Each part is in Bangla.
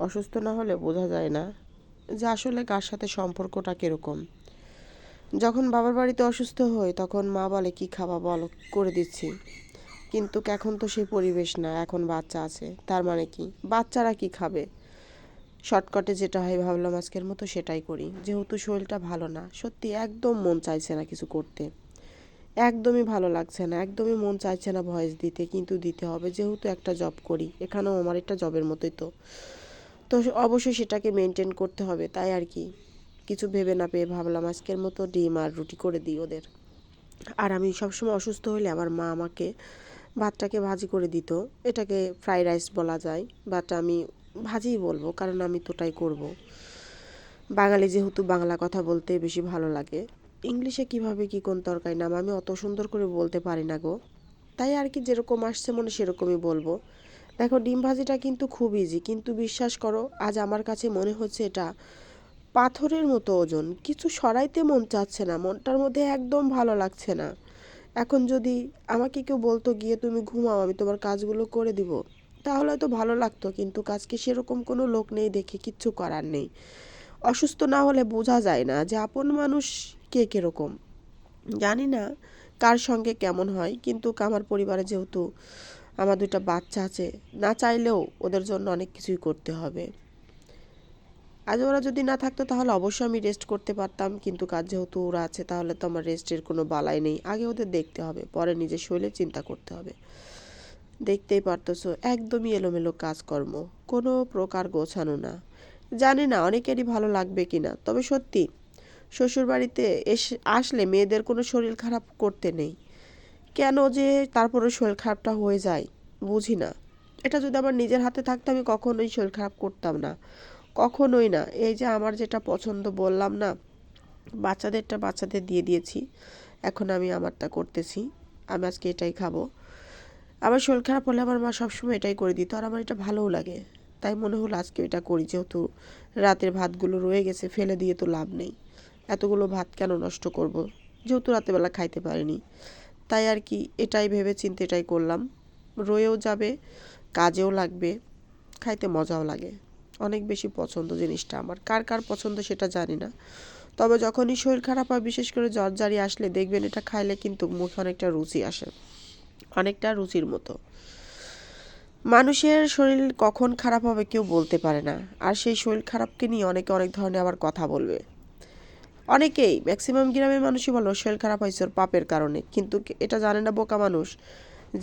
অসুস্থ না হলে বোঝা যায় না যে আসলে কার সাথে সম্পর্কটা কীরকম। যখন বাবার বাড়িতে অসুস্থ হই, তখন মা বলে, কি খাবা বলো, করে দিচ্ছি। কিন্তু এখন তো সেই পরিবেশ না, এখন বাচ্চা আছে। তার মানে কি? বাচ্চারা কি খাবে? শর্টকাটে যেটা হয়, ভাবলাম আজকের মতো সেটাই করি। যেহেতু শরীরটা ভালো না, সত্যি একদম মন চাইছে না কিছু করতে। একদমই ভালো লাগছে না, একদমই মন চাইছে না ভয়েস দিতে, কিন্তু দিতে হবে। যেহেতু একটা জব করি, এখানেও আমার একটা জবের মতোই তো। তো অবশ্যই সেটাকে মেনটেন করতে হবে, তাই আর কি। কিছু ভেবে না পেয়ে ভাবলাম, আজকের মতো ডিম আর রুটি করে দিই ওদের। আর আমি সবসময় অসুস্থ হলে আমার মা আমাকে ভাতটাকে ভাজি করে দিত। এটাকে ফ্রাইড রাইস বলা যায় বাট আমি ভাজিই বলব, কারণ আমি তোটাই করব। বাঙালি যেহেতু বাংলা কথা বলতে বেশি ভালো লাগে। ইংলিশে কীভাবে কি কোন তরকারি নাম আমি অত সুন্দর করে বলতে পারি না গো। তাই আর কি যেরকম আসছে মনে সেরকমই বলব। দেখো, ডিম ভাজিটা কিন্তু খুব ইজি কিন্তু বিশ্বাস করো, আজ আমার কাছে মনে হচ্ছে এটা পাথরের মতো ওজন। কিছু সরাইতে মন চাচ্ছে না, মনটার মধ্যে একদম ভালো লাগছে না। এখন যদি আমাকে কেউ বলতো, গিয়ে তুমি ঘুমাও, আমি তোমার কাজগুলো করে দিব তাহলে তো ভালো লাগতো, কিন্তু কাজকে সেরকম কোনো লোক নেই দেখে কিচ্ছু করার নেই। অসুস্থ না হলে বোঝা যায় না যে আপন মানুষ কে কীরকম। জানি না কার সঙ্গে কেমন হয়, কিন্তু আমার পরিবারে যেহেতু আমার দুইটা বাচ্চা আছে, না চাইলেও ওদের জন্য অনেক কিছুই করতে হবে। আজ ওরা যদি না থাকতো তাহলে অবশ্যই আমি রেস্ট করতে পারতাম, কিন্তু কাজ যেহেতু ওরা আছে তাহলে তো আমার রেস্টের কোনো বালাই নেই। আগে ওদের দেখতে হবে, পরে নিজের শরীরে চিন্তা করতে হবে। দেখতেই পারতেছো, একদমই এলোমেলো কাজকর্ম, কোনো প্রকার গোছানো না। জানি না অনেকেরই ভালো লাগবে কি না তবে সত্যি, শ্বশুরবাড়িতে এসে, আসলে মেয়েদের কোনো শরীর খারাপ করতে নেই। কেন যে তারপরে শরীর খারাপটা হয়ে যায়, বুঝি না। এটা যদি আমার নিজের হাতে থাকতো, আমি কখনোই শরীর খারাপ করতাম না। কখনোই না। এই যে আমার যেটা পছন্দ বললাম না, বাচ্চাদেরটা বাচ্চাদের দিয়ে দিয়েছি। এখন আমি আমারটা করতেছি। আমি আজকে এটাই খাব। আমার শরীর খারাপ হলে আমার মা সবসময় এটাই করে দিত। আর আমার এটা ভালোও লাগে। তাই মনে হলো আজকে এটা করি। যেহেতু রাতের ভাতগুলো রয়ে গেছে, ফেলে দিয়ে তো লাভ নেই। এতগুলো ভাত কেন নষ্ট করব? যেহেতু রাতেরবেলা খাইতে পারিনি। তাই আর কি এটাই ভেবে চিন্তে এটাই করলাম। রয়েও যাবে, কাজেও লাগবে, খাইতে মজাও লাগে। অনেক বেশি পছন্দ জিনিসটা আমার। কার কার পছন্দ সেটা জানি না। তবে যখনই শরীর খারাপ হয়, বিশেষ করে জ্বর জারি আসলে দেখবেন এটা খাইলে কিন্তু মুখে অনেকটা রুচি আসে। অনেকটা রুচির মতো। মানুষের শরীর কখন খারাপ হবে কেউ বলতে পারে না। আর সেই শরীর খারাপকে নিয়ে অনেকে অনেক ধরনের আবার কথা বলবে। অনেকেই ম্যাক্সিমাম গ্রামের মানুষই বলো শরীর খারাপ হয়েছে ওর পাপের কারণে। কিন্তু এটা জানে না বোকা মানুষ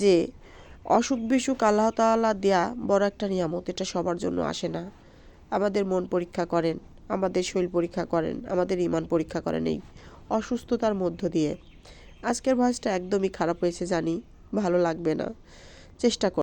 যে অসুখ বিসুখ আল্লাহ তাল্লাহ দেয়া বড় একটা নিয়ামত, এটা সবার জন্য আসে না। আমাদের মন পরীক্ষা করেন, আমাদের শরীর পরীক্ষা করেন, আমাদের ইমান পরীক্ষা করেন এই অসুস্থতার মধ্য দিয়ে। আজকের ভয়েসটা একদমই খারাপ হয়েছে জানি, ভালো লাগবে না। চেষ্টা